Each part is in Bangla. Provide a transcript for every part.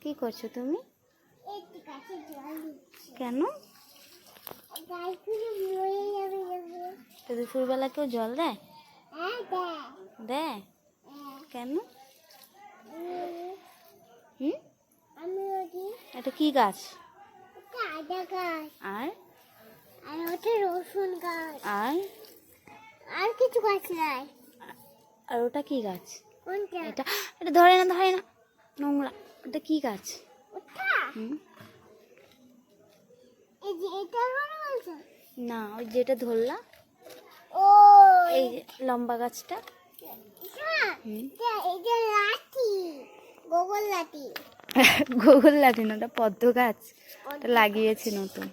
কি করছ তুমি? কেন? তো দুপুরবেলা কেউ জল দেয়? হ্যাঁ দেয়। হ্যাঁ। কেন? হুম? এটা কি গাছ? আদা গাছ। আর? আর ওটা রসুন গাছ। আর? আর কিছু গাছ নাই। আর ওটা কি গাছ? কোনটা? এটা এটা ধরে না ধরে না। নোংরা। এটা কি গাছ? হুম। এই যে এটা বলছো না ওই যেটা ধরলা। ও এই লম্বা গাছটা। হ্যাঁ গোগল লাঠি। না ওটা পদ্ম গাছ। ওটা লাগিয়েছে নতুন।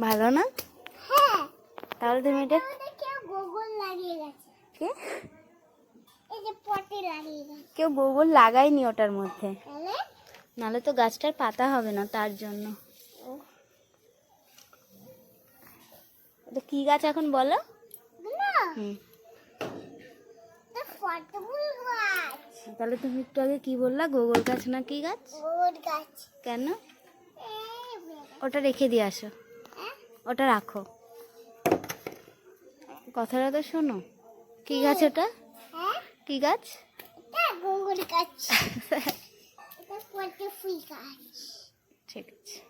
ভালো না? হ্যাঁ। তাহলে তুমি এটা ওটা কেউ গোগল লাগিয়ে গেছে কে এই যে পটে লাগিয়ে গেছে কেউ গোবর লাগায়নি ওটার মধ্যে। তাহলে? নাহলে তো গাছটার পাতা হবে না তার জন্য। কি গাছ এখন বলো? তাহলে তুমি একটু আগে কি বললা? গোগল গাছ না কি গাছ? গাছ। কেন? ওটা রেখে দিয়ে আসো। ওটা রাখো। কথাটা তো শোনো। কি গাছ ওটা? কি গাছ? এটা গোগল গাছ। এটা পটে ফুল গাছ। ঠিক আছে।